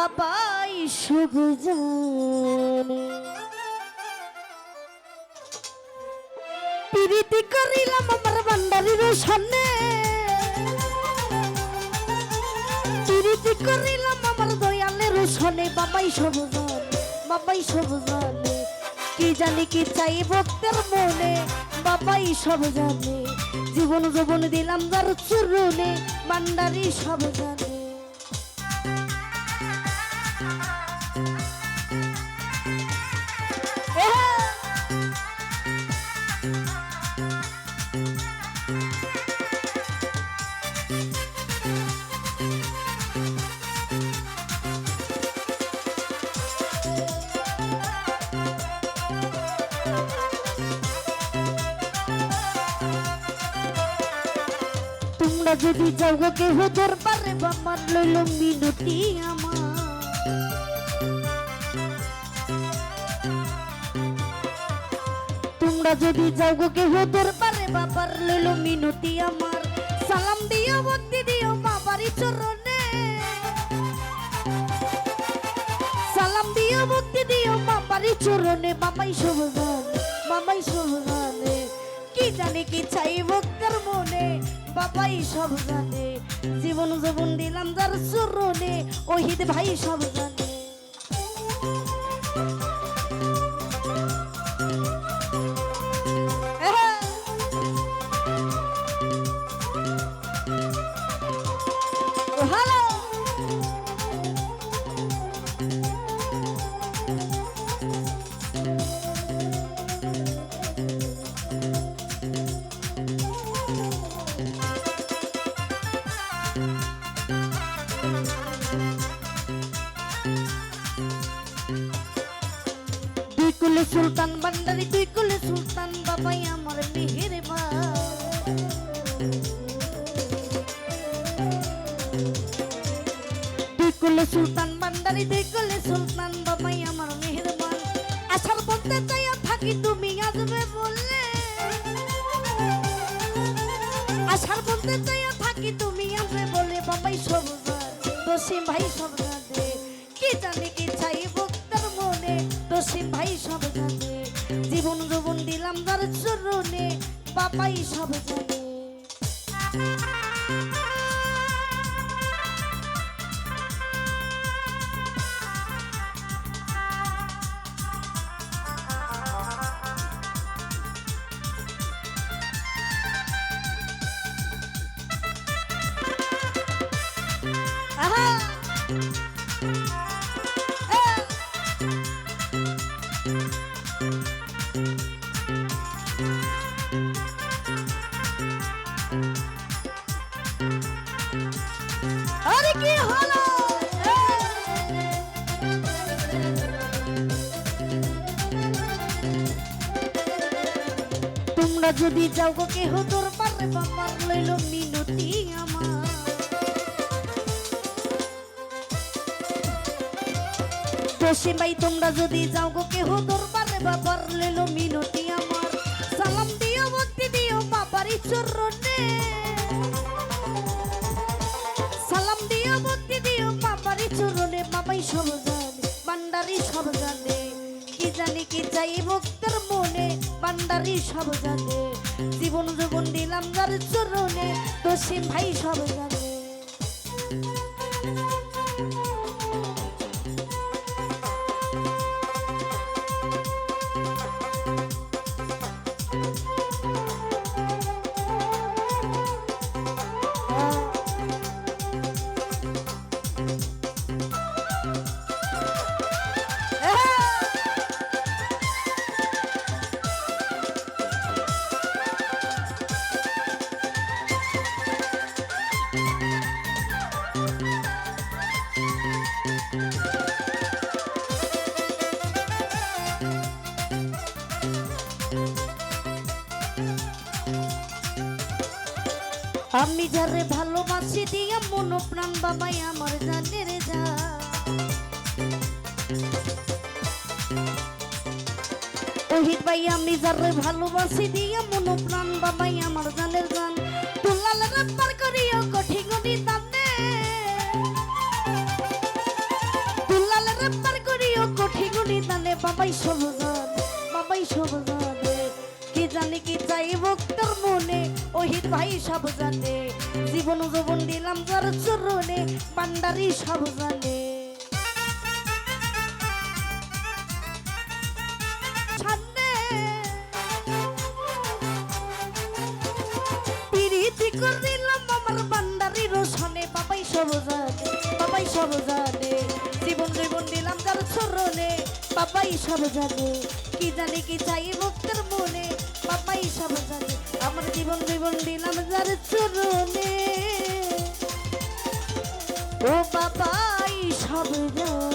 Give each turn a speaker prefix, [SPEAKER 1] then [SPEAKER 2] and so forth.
[SPEAKER 1] বাবাই শুভ জানে। প্রীতি করিলাম আমার ভান্ডারির সামনে। প্রীতি করিলাম আমার দয়ালের সনে বাবাই সব জানে, বাবাই সব জানে। কি জানি কি চাই ভক্তের মনে। বাবাই সব জানে। জীবন যৌবন দিলাম যার চুরনে ভান্ডারি সব জানে। তোমরা যদি যাও কেহ দরবারে বাবার লইল মিনতি আমার। তোমরা যদি যাও কেহ দরবারে, বাবার লইল মিনতি আমার। সালাম দিও ভক্তি দিও বাবারই চরণে। সালাম দিও ভক্তি দিও বাবারই চরণে। বাবাই সব জানে বাবাই সব জানে কি জানে কি চাই ভক্তের মনে। বাবাই সব জানে জীবন জীবন দিলাম যার চরণে। ওহিদ ভাই সব জানে কুলে সুলতান বান্ডারি দুই কুলে সুলতান বাবাই আমার মেহের দুই কুলে সুলতান বান্ডারি দুই কুলে সুলতান বাবাই আমার মেহেরবান। আসার বলতে চাইয়া থাকি তুমি আসবে বললে আসার বলতে চাইয়া থাকি তুমি আসবে বলে বাবাই সব দোষী ভাই সব ভাই সব জানে জীবন যৌবন দিলাম তার চরণে বাবাই সব জানে। যদি যাও গো কেহ দরবারে, বাবার লইল মিনতি আমার। দোষী ভাই তোমরা যদি যাও গো কেহ দরবারে, বাবার লইল মিনতি আমার। সালাম দিও, ভক্তি দিও বাবারই চরণে। সালাম দিও, ভক্তি দিও বাবারই চরণে। বাবাই সব চাই ভক্তের মনে পান্ডারি সব জানে। জীবন জীবন দিলাম যার চরণে দোষী ভাই সব জানে। আমি যারে ভালোবাসি দিয়া মন প্রাণ বাবাই আমার জানে রে যা। ওহিত ভাই, আমি যারে ভালোবাসি দিয়া মন প্রাণ বাবাই আমার জানের জান তুলাল রাপার করিও কঠি গড়ি দানে তুলাল রাপার করিও কঠি গড়ি দানে বাবাই সব জান, বাবাই সব জানে। কি জানি কি চাই ভক্তর মনে? ওহিত ভাই সব জানে। জীবন যৌবন দিলাম যার চরণে পান্ডারি সব জানে। সব জানে, বাবাই জানে। জীবন জীবন দিলাম যার চরণে, বাবাই সব জানে। কি জানি জীবন জীবন দিলাম যার চরণে। ও বাবাই সব জানে